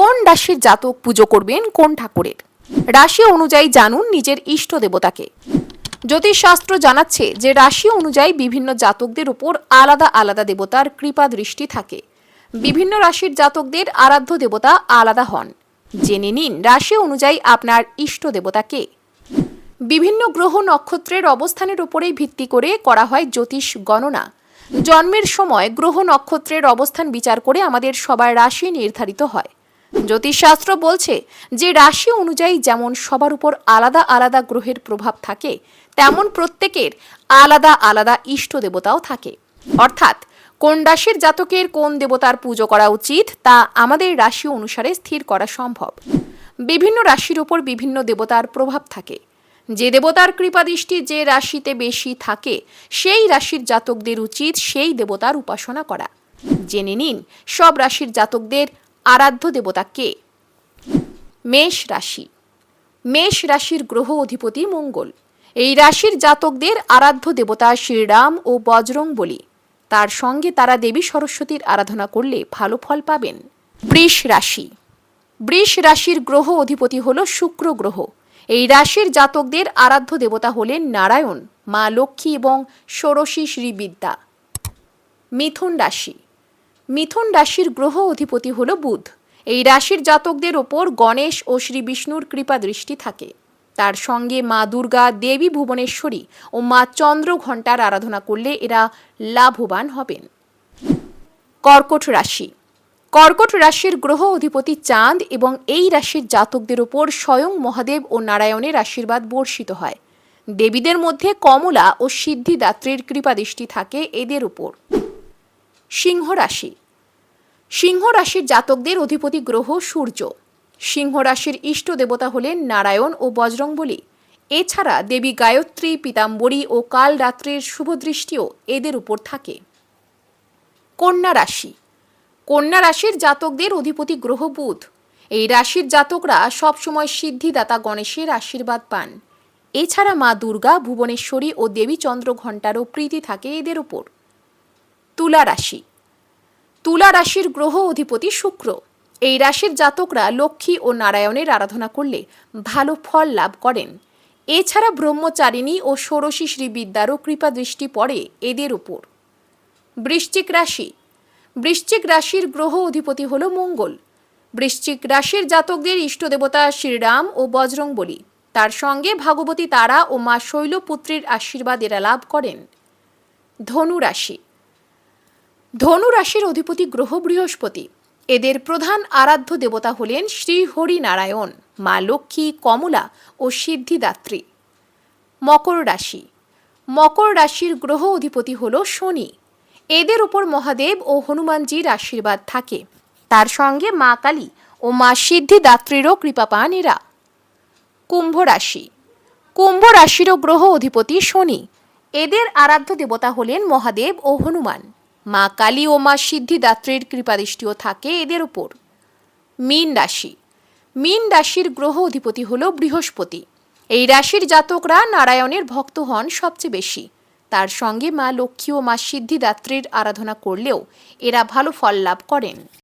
কোন রাশির জাতক পুজো করবেন, কোন ঠাকুরের? রাশি অনুযায়ী জানুন নিজের ইষ্ট দেবতাকে। জ্যোতিষশাস্ত্র জানাচ্ছে যে রাশি অনুযায়ী বিভিন্ন জাতকদের উপর আলাদা আলাদা দেবতার কৃপা দৃষ্টি থাকে। বিভিন্ন রাশির জাতকদের আরাধ্য দেবতা আলাদা হন। জেনে নিন রাশি অনুযায়ী আপনার ইষ্ট দেবতাকে। বিভিন্ন গ্রহ নক্ষত্রের অবস্থানের উপরেই ভিত্তি করে করা হয় জ্যোতিষ গণনা। জন্মের সময় গ্রহ নক্ষত্রের অবস্থান বিচার করে আমাদের সবার রাশি নির্ধারিত হয়। জ্যোতিষশাস্ত্র বলছে যে রাশি অনুযায়ী যেমন সবার উপর আলাদা আলাদা গ্রহের প্রভাব থাকে, তেমন প্রত্যেকের আলাদা আলাদা ইষ্ট দেবতাও থাকে। অর্থাৎ, কোন রাশির জাতকের কোন দেবতার পুজো করা উচিত তা আমাদের রাশি অনুসারে স্থির করা সম্ভব। বিভিন্ন রাশির উপর বিভিন্ন দেবতার প্রভাব থাকে। যে দেবতার কৃপাদৃষ্টি যে রাশিতে বেশি থাকে, সেই রাশির জাতকদের উচিত সেই দেবতার উপাসনা করা। জেনে নিন, সব রাশির জাতকদের আরাধ্য দেবতা কে? মেষ রাশি। মেষ রাশির গ্রহ অধিপতি মঙ্গল। এই রাশির জাতকদের আরাধ্য দেবতা শ্রীরাম ও বজরং বলি। তার সঙ্গে তারা দেবী সরস্বতীর আরাধনা করলে ভালো ফল পাবেন। বৃষ রাশি। বৃষ রাশির গ্রহ অধিপতি হল শুক্র গ্রহ। এই রাশির জাতকদের আরাধ্য দেবতা হলেন নারায়ণ, মা লক্ষ্মী এবং ষোড়শী শ্রীবিদ্যা। মিথুন রাশি। মিথুন রাশির গ্রহ অধিপতি হল বুধ। এই রাশির জাতকদের ওপর গণেশ ও শ্রী বিষ্ণুর কৃপা দৃষ্টি থাকে। তার সঙ্গে মা দুর্গা, দেবী ভুবনেশ্বরী ও মা চন্দ্র ঘণ্টার আরাধনা করলে এরা লাভবান হবেন। কর্কট রাশি। কর্কট রাশির গ্রহ অধিপতি চাঁদ এবং এই রাশির জাতকদের ওপর স্বয়ং মহাদেব ও নারায়ণের আশীর্বাদ বর্ষিত হয়। দেবীদের মধ্যে কমলা ও সিদ্ধিদাত্রীর কৃপাদৃষ্টি থাকে এদের উপর সিংহ রাশি। সিংহ রাশির জাতকদের অধিপতি গ্রহ সূর্য। সিংহ রাশির ইষ্ট দেবতা হলেন নারায়ণ ও বজরংবলী। এছাড়া দেবী গায়ত্রী, পীতাম্বরী ও কাল রাত্রির শুভদৃষ্টিও এদের উপর থাকে। কন্যা রাশি। কন্যা রাশির জাতকদের অধিপতি গ্রহ বুধ। এই রাশির জাতকরা সবসময় সিদ্ধিদাতা গণেশের আশীর্বাদ পান। এছাড়া মা দুর্গা, ভুবনেশ্বরী ও দেবী চন্দ্র ঘণ্টারও প্রীতি থাকে এদের উপর। তুলা রাশি। তুলা রাশির গ্রহ অধিপতি শুক্র। এই রাশির জাতকরা লক্ষ্মী ও নারায়ণের আরাধনা করলে ভালো ফল লাভ করেন। এছাড়া ব্রহ্মচারিণী ও ষোড়শী শ্রীবিদ্যারও কৃপা দৃষ্টি পড়ে এদের উপর। বৃশ্চিক রাশি। বৃশ্চিক রাশির গ্রহ অধিপতি হল মঙ্গল। বৃশ্চিক রাশির জাতকদের ইষ্ট দেবতা শ্রীরাম ও বজরং বলি তার সঙ্গে ভাগবতী তারা ও মা শৈলপুত্রীর আশীর্বাদ এরা লাভ করেন। ধনু রাশি। ধনু রাশির অধিপতি গ্রহ বৃহস্পতি। এদের প্রধান আরাধ্য দেবতা হলেন শ্রী হরিনারায়ণ, মা লক্ষ্মী, কমলা ও সিদ্ধিদাত্রী। মকর রাশি। মকর রাশির গ্রহ অধিপতি হল শনি। এদের উপর মহাদেব ও হনুমানজির আশীর্বাদ থাকে। তার সঙ্গে মা কালী ও মা সিদ্ধিদাত্রীরও কৃপা পান এরা। কুম্ভ রাশি। কুম্ভ রাশিরও গ্রহ অধিপতি শনি। এদের আরাধ্য দেবতা হলেন মহাদেব ও হনুমান। মা কালী ও মা সিদ্ধিদাত্রীর কৃপাদৃষ্টিও থাকে এদের উপর। মীন রাশি। মীন রাশির গ্রহ অধিপতি হল বৃহস্পতি। এই রাশির জাতকরা নারায়ণের ভক্ত হন সবচেয়ে বেশি। তার সঙ্গে মা লক্ষ্মী ও মা সিদ্ধিদাত্রীর আরাধনা করলেও এরা ভালো ফল লাভ করেন।